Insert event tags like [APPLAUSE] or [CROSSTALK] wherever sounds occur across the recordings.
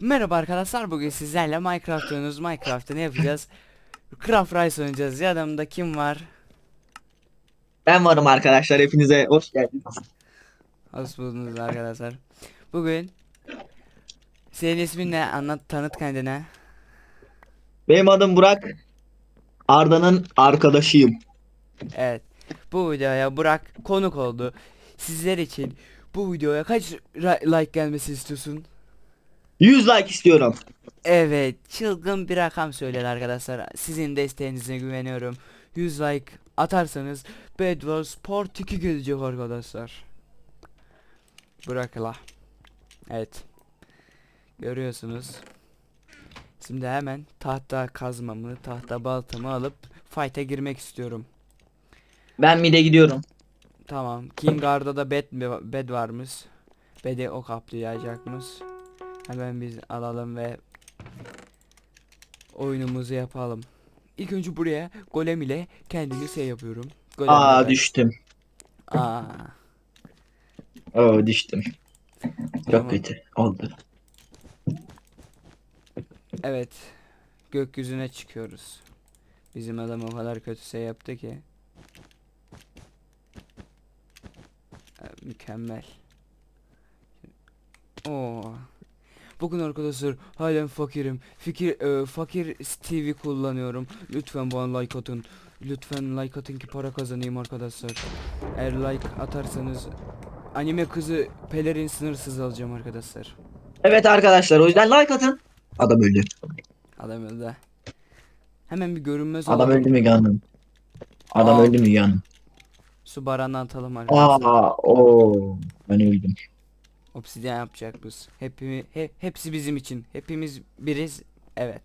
Merhaba arkadaşlar bugün sizlerle Minecraft oynuyoruz. Minecraft'ta ne yapacağız? [LAUGHS] Craft Rise oynayacağız. Yanımda kim var? Ben varım arkadaşlar hepinize hoş geldiniz. Hoş buldunuz arkadaşlar. Bugün senin ismin ne? Anlat tanıt kendine. Benim adım Burak. Arda'nın arkadaşıyım. Evet. Bu videoya Burak konuk oldu. Sizler için bu videoya kaç like gelmesi istiyorsun? 100 like istiyorum. Evet, çılgın bir rakam söyledi arkadaşlar. Sizin desteğinize güveniyorum. 100 like atarsanız Bed Wars Part 2 gelecek arkadaşlar. Bırakla. Evet. Görüyorsunuz. Şimdi hemen tahta kazmamı, tahta baltamı alıp fight'e girmek istiyorum. Ben mide gidiyorum. Tamam. King Arda'da da bed, bed varmış. Bed'i o kaplayacakmış. Hemen biz alalım ve oyunumuzu yapalım. İlk önce buraya golem ile kendimi şey yapıyorum. Golem Aa ile- düştüm. Aa. Oo düştüm. Çok Tamam. kötü oldu. Evet. Gökyüzüne çıkıyoruz. Bizim adam o kadar kötü şey yaptı ki. Ee, Mükemmel. Oo. Bugün arkadaşlar halen fakirim. Fikir e, fakir TV kullanıyorum. Lütfen bana like atın. Lütfen like atın ki para kazanayım arkadaşlar. Eğer like atarsanız anime kızı pelerin sınırsız alacağım arkadaşlar. Evet arkadaşlar o yüzden like atın. Adam öldü. Adam öldü. Hemen bir görünmez Adam olalım. öldü mü Hanım? Adam Aa. öldü mü Hanım? Su barağına atalım arkadaşlar. Aa o ben öldüm. Obsidyen yapacak biz. Hepimi, he, hepsi bizim için. Hepimiz biriz. Evet.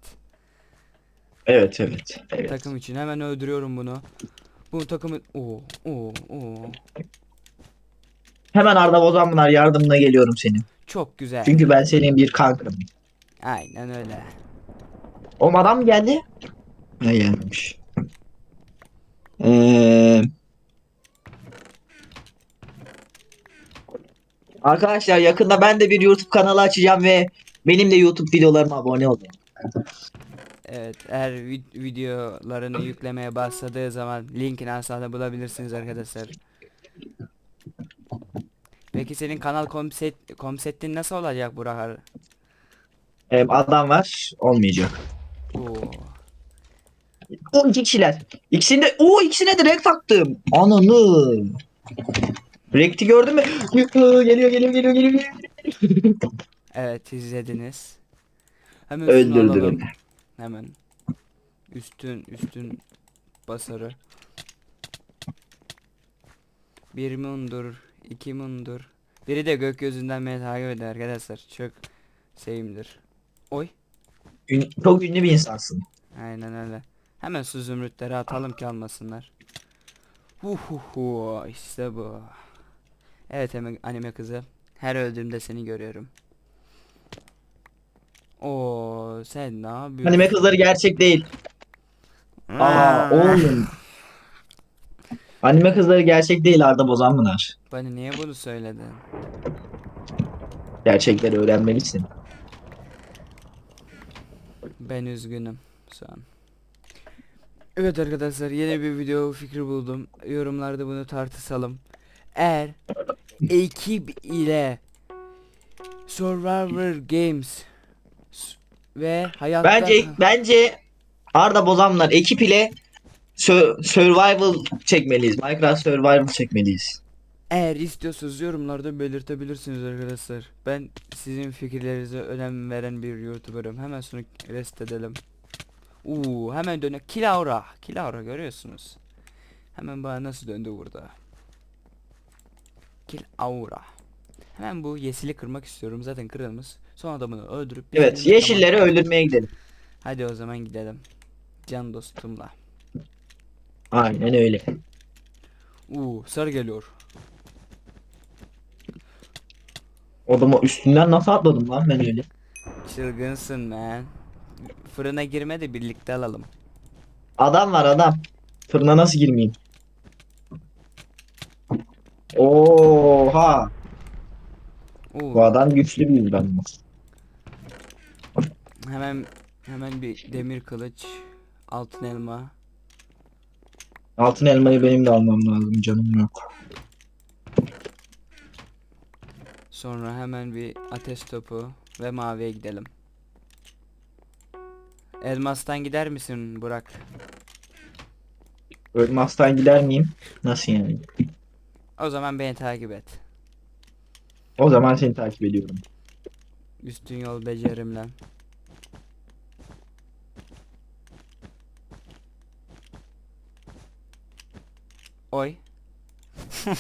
Evet evet. evet. Takım için. Hemen öldürüyorum bunu. Bu takımı... Oo, oo, oo. Hemen Arda Bozanpınar yardımına geliyorum senin. Çok güzel. Çünkü ben senin bir kankanım. Aynen öyle. O adam mı geldi? Ne gelmemiş. Ee... Arkadaşlar yakında ben de bir YouTube kanalı açacağım ve benim de YouTube videolarıma abone olun. Evet. Eğer vid- videolarını yüklemeye başladığı zaman linkini aşağıda bulabilirsiniz arkadaşlar. Peki senin kanal konsept, konseptin nasıl olacak Burak? Ee, adam var olmayacak. Oo. O iki kişiler. İkisini de o ikisine de renk taktım. Ananı. Renkti gördün mü? geliyor geliyor geliyor geliyor geliyor. Evet izlediniz. Hemen Öldürdü alalım. beni. Hemen. Üstün üstün basarı. Bir mundur, iki mundur. Biri de gökyüzünden beni takip eder arkadaşlar. Çok sevimdir. Oy. Ün- çok ünlü bir insansın. Aynen öyle. Hemen su zümrütleri atalım ki almasınlar. Hu hu hu işte bu. Evet anime kızı. Her öldüğümde seni görüyorum. Oo sen ne yapıyorsun? Anime kızları gerçek değil. Aa oğlum. Anime kızları gerçek değil Arda Bozanpınar. Bana niye bunu söyledin? Gerçekleri öğrenmelisin. Ben üzgünüm şu an. Evet arkadaşlar yeni bir video fikri buldum. Yorumlarda bunu tartışalım. Eğer ekip ile Survivor Games ve hayatta Bence bence Arda Bozanpınar ekip ile Survival çekmeliyiz. Minecraft Survival çekmeliyiz. eğer istiyorsanız yorumlarda belirtebilirsiniz arkadaşlar. Ben sizin fikirlerinize önem veren bir YouTuber'ım. Hemen şunu rest edelim. Uuu hemen döne Kilaura. Kilaura görüyorsunuz. Hemen bana nasıl döndü burada. Kilaura. Hemen bu yeşili kırmak istiyorum. Zaten kırılmış. Son adamını öldürüp Evet, yeşilleri tamam. öldürmeye gidelim. Hadi o zaman gidelim. Can dostumla. Aynen öyle. Uuu sarı geliyor. Odama üstünden nasıl atladım lan ben öyle? Çılgınsın man. Fırına girme de birlikte alalım. Adam var adam. Fırına nasıl girmeyeyim? Oha. Oo. Bu adam güçlü bir adam. Hemen hemen bir demir kılıç, altın elma. Altın elmayı benim de almam lazım canım yok. Sonra hemen bir ateş topu ve maviye gidelim. Elmastan gider misin Burak? Ölmezden gider miyim? Nasıl yani? O zaman beni takip et. O zaman seni takip ediyorum. Üstün yol becerimle. Oy. [LAUGHS]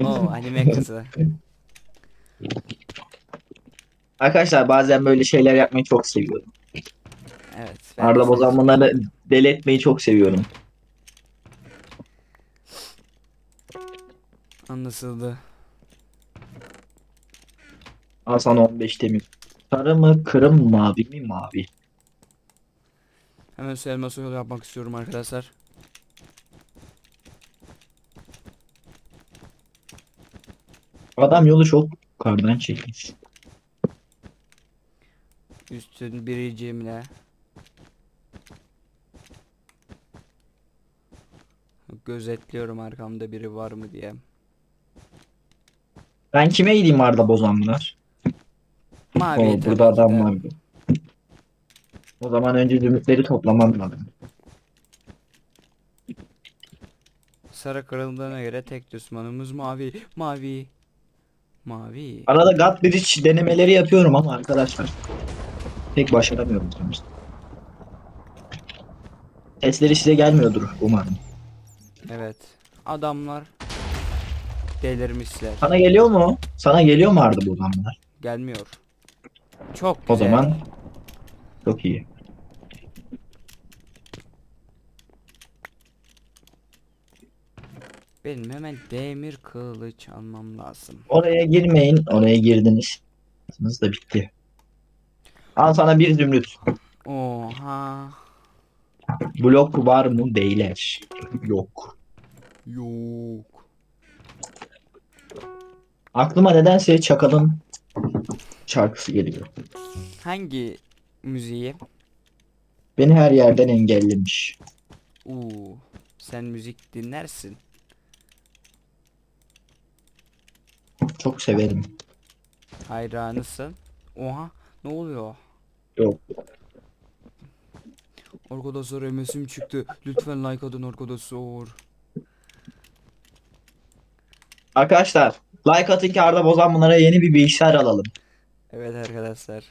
Oo anime kızı. Arkadaşlar bazen böyle şeyler yapmayı çok seviyorum. Evet. ben de Arda sev- bozanmaları deli etmeyi çok seviyorum. Anlaşıldı. Al sana 15 demir. Sarı mı, kırım mı, mavi mi, mavi. Hemen su elması yol yapmak istiyorum arkadaşlar. Adam yolu çok kardan çekmiş. Üstün biricimle. Gözetliyorum arkamda biri var mı diye. Ben kime gideyim Arda bozanlar? Maviye Oo, burada adam var. O zaman önce zümrütleri toplamam lazım. Sarı kırıldığına göre tek düşmanımız mavi. Mavi. Mavi. Arada God Bridge denemeleri yapıyorum ama arkadaşlar. Pek başaramıyorum sonuçta. Sesleri size gelmiyordur umarım. Evet. Adamlar delirmişler. Sana geliyor mu? Sana geliyor mu Arda bu adamlar? Gelmiyor. Çok O güzel. zaman çok iyi. Benim hemen demir kılıç almam lazım. Oraya girmeyin. Oraya girdiniz. Hayatınız da bitti. Al sana bir zümrüt. Oha. Blok var mı? Beyler. Yok. Yok. Aklıma nedense Çakal'ın şarkısı geliyor. Hangi müziği? Beni her yerden engellemiş. Uuu. Sen müzik dinlersin. Çok severim. Hayranısın. Oha. Ne oluyor? Yok. Arkadaşlar MS'im çıktı. Lütfen like atın arkadaşlar. Arkadaşlar like atın ki Arda Bozan bunlara yeni bir bilgisayar alalım. Evet arkadaşlar.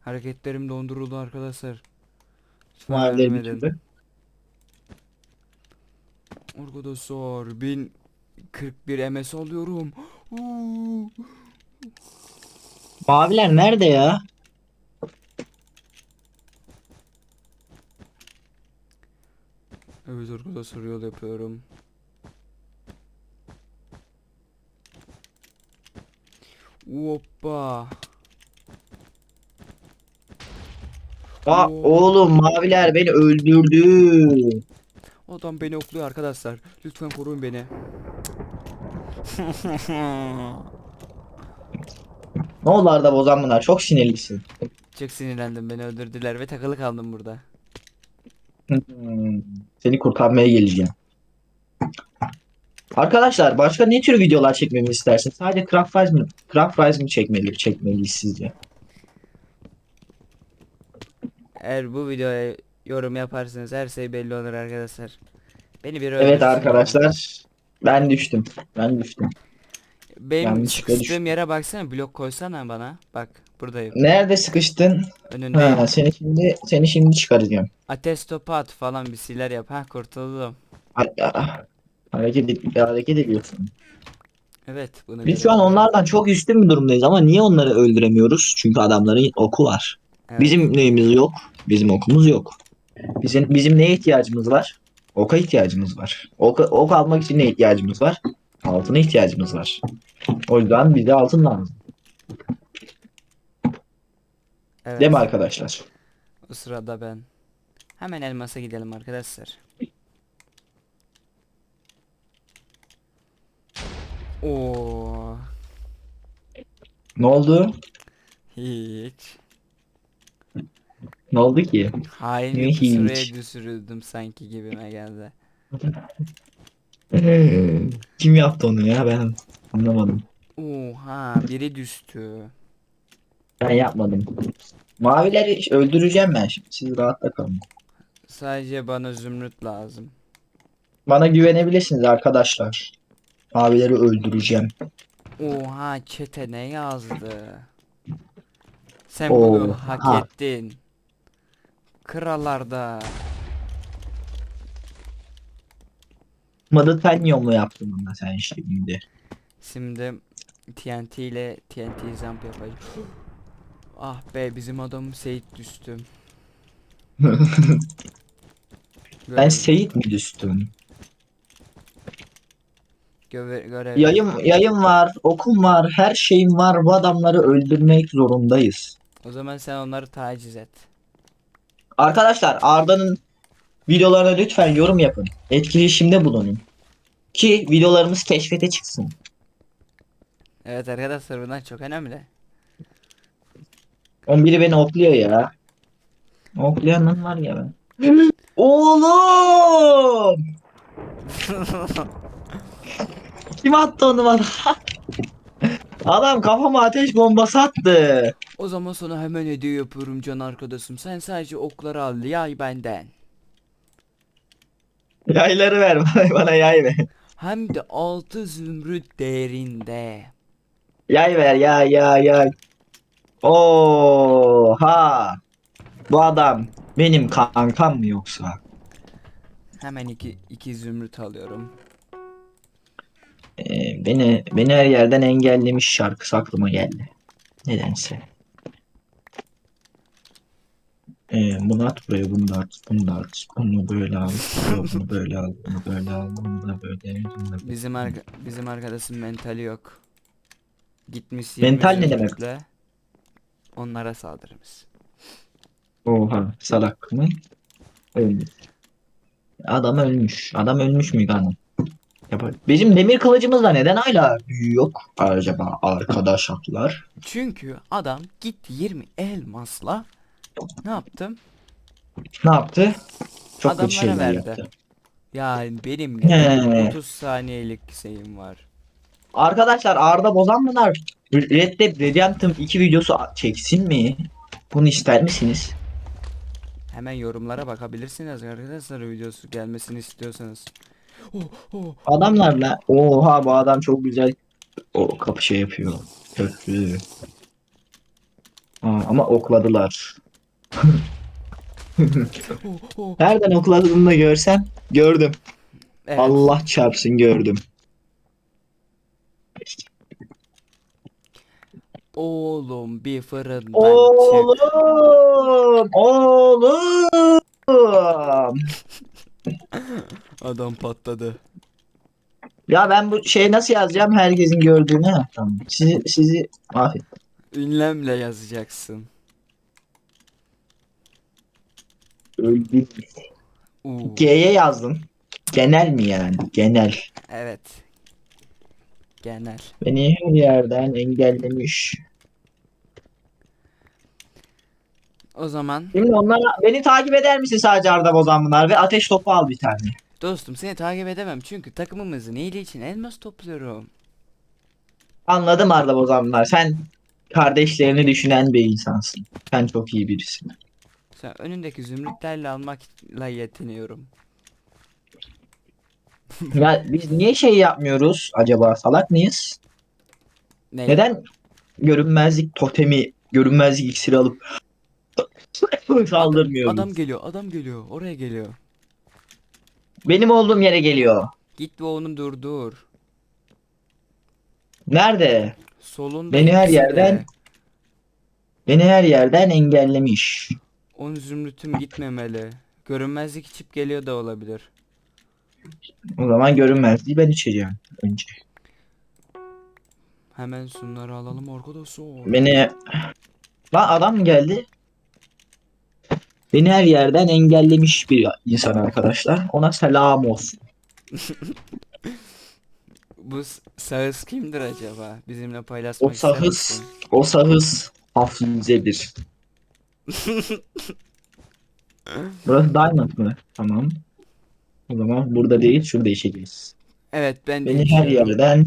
Hareketlerim donduruldu arkadaşlar. Lütfen yardım edin. türlü. Arkadaşlar 1041 MS alıyorum. Uuu. Maviler nerede ya? Evet arkadaşlar yol yapıyorum. Hoppa. Aa, Oo. oğlum maviler beni öldürdü. Adam beni okluyor arkadaşlar. Lütfen koruyun beni. [LAUGHS] Ne oldu Arda Bozan bunlar? Çok sinirlisin. Çok sinirlendim beni öldürdüler ve takılı kaldım burada. Hmm, Seni kurtarmaya geleceğim. Arkadaşlar başka ne tür videolar çekmemi istersin? Sadece Craft Rise mi? Craft Rise mi çekmeli, çekmeliyiz sizce? Eğer bu videoya yorum yaparsanız her şey belli olur arkadaşlar. Beni bir Evet öldürsün. arkadaşlar. Ben düştüm. Ben düştüm. Benim yanlışlıkla sıkıştığım yere baksana blok koysana bana. Bak buradayım. Nerede sıkıştın? Önündeyim. Ha, seni şimdi seni şimdi çıkaracağım. Ateş topu at falan bir şeyler yap. Ha kurtuldum. Ha- ha- Hareket, ed- hareket ediyorsun. Evet bunu Biz şu an onlardan çok üstün bir durumdayız ama niye onları öldüremiyoruz? Çünkü adamların oku var. Evet. Bizim neyimiz yok? Bizim okumuz yok. Bizim bizim neye ihtiyacımız var? Oka ihtiyacımız var. Ok, ok almak için ne ihtiyacımız var? Altına ihtiyacımız var. O yüzden bize altın lazım. Evet. Değil mi arkadaşlar? O sırada ben. Hemen elmasa gidelim arkadaşlar. Oo. Ne oldu? Hiç. Ne oldu ki? Hain bir hiç? düşürüldüm sanki gibime geldi. [LAUGHS] Kim yaptı onu ya ben anlamadım. Oha biri düştü. Ben yapmadım. Mavileri öldüreceğim ben şimdi. Siz rahatta kalın. Sadece bana zümrüt lazım. Bana güvenebilirsiniz arkadaşlar. Mavileri öldüreceğim. Oha çete ne yazdı? Sen bunu hak ha. ettin. Krallarda. Madıtenyo mu yaptın bana sen şimdi? Şimdi TNT ile TNT jump yapacağım. ah be bizim adam Seyit düştü. [LAUGHS] Ben Seyit mi düştüm? Göre, görev. Yayım, yayım var, okum var, her şeyim var. Bu adamları öldürmek zorundayız. O zaman sen onları taciz et. Arkadaşlar Arda'nın videolarına lütfen yorum yapın. Etkileşimde bulunun. Ki videolarımız keşfete çıksın. Evet arkadaşlar bunlar çok önemli. 11'i beni okluyor ya. Oklayanın var ya ben. [LAUGHS] Oğlum! [LAUGHS] Kim attı onu bana? [LAUGHS] Adam kafama ateş bombası attı. o zaman sana hemen hediye yapıyorum can arkadaşım. Sen sadece okları al yay benden. Yayları ver [LAUGHS] bana, bana yay ver. Hem de 6 zümrüt değerinde. Yay ver yay yay yay. Oha! Bu adam benim kankam mı yoksa? Hemen iki, iki zümrüt alıyorum. Ee, beni beni her yerden engellemiş şarkısı aklıma geldi. Nedense. Ee, bunu at buraya, bunu da at, bunu da at, bunu böyle al, bunu böyle al, bunu böyle al, bunu da böyle, bunu da böyle. Bizim arka, bizim arkadaşın mentali yok. Gitmiş Mental 20 ne demek? Onlara saldırırız. Oha, salak mı? Ölmüş. Adam ölmüş. Adam ölmüş mü Yapar. Bizim demir kılıcımızda neden hala yok acaba arkadaşlar? Çünkü adam gitti 20 elmasla ne yaptım? Ne yaptı? Çok Adamlara kötü şeyler verdi. yaptı. Yani benim neden 30 saniyelik şeyim var. Arkadaşlar Arda Bozanlılar Red Dead Redemption 2 videosu çeksin mi? Bunu ister misiniz? Hemen yorumlara bakabilirsiniz arkadaşlar videosu gelmesini istiyorsanız. Adamlarla oha bu adam çok güzel o kapı şey yapıyor. Köprü. Aa, ama okladılar. [LAUGHS] Nereden okladığını da görsem gördüm. Evet. Allah çarpsın gördüm. Oğlum bir fırından çık. Oğlum! Oğlum! Adam patladı. Ya ben bu şeyi nasıl yazacağım herkesin gördüğünü? Ha, Tamam. Sizi sizi afiyet. Ünlemle yazacaksın. Öldük. Uu, G'ye yazdım. Genel mi yani? Genel. evet. Genel. Beni her yerden engellemiş. O zaman Şimdi onlara beni takip eder misin sadece Arda Bozanlılar ve ateş topu al bir tane. Dostum seni takip edemem çünkü takımımızın iyiliği için elmas topluyorum. Anladım Arda Bozanlılar. Sen kardeşlerini düşünen bir insansın. Sen çok iyi birisin. Sen önündeki zümrütlerle almakla yetiniyorum. Ya biz niye şey yapmıyoruz acaba? Salak mıyız? Ne? Neden görünmezlik totemi, görünmezlik iksiri alıp saldırmıyoruz? Adam geliyor, adam geliyor. Oraya geliyor. Benim olduğum yere geliyor. Git ve onu durdur. Nerede? Solunda Beni her ikisi de. yerden- Beni her yerden engellemiş. Onun zümrütüm gitmemeli. Görünmezlik içip geliyor da olabilir. O zaman görünmezliği ben içeceğim önce. Hemen şunları alalım arkadaşlar. Beni... Lan adam geldi? Beni her yerden engellemiş bir insan arkadaşlar. Ona selam olsun. [LAUGHS] Bu s- şahıs kimdir acaba? Bizimle O paylaşmak şahıs, misin? o şahıs Hafize'dir. [LAUGHS] Burası Diamond mı? Tamam. O zaman burada değil, şurada işeceğiz. Evet ben Beni her yerden...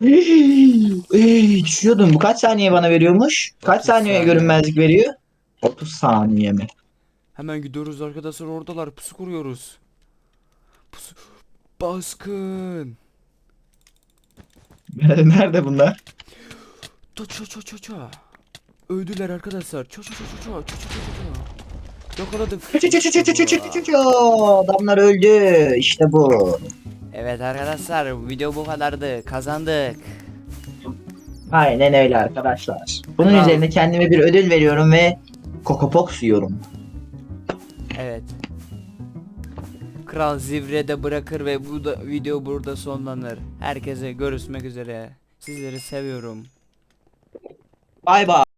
[GASPS] Ey, düşüyordum. Bu kaç saniye bana veriyormuş? Kaç 30 saniye saniye. görünmezlik veriyor? 30 saniye mi? Hemen gidiyoruz arkadaşlar oradalar pusu kuruyoruz. Pusu... Baskın. Nerede bunlar? Ço ço ço ço. Öldüler arkadaşlar. Ço ço ço ço ço ço ço ço. Yakaladım. Ço ço ço ço ço ço ço ço. Adamlar öldü. İşte bu. Evet arkadaşlar bu video bu kadardı. Kazandık. Aynen öyle arkadaşlar. Bunun Bravo. üzerine kendime bir ödül veriyorum ve Coco yiyorum. Evet. Kral zivrede bırakır ve bu da video burada sonlanır. Herkese görüşmek üzere. Sizleri seviyorum. Bay bay.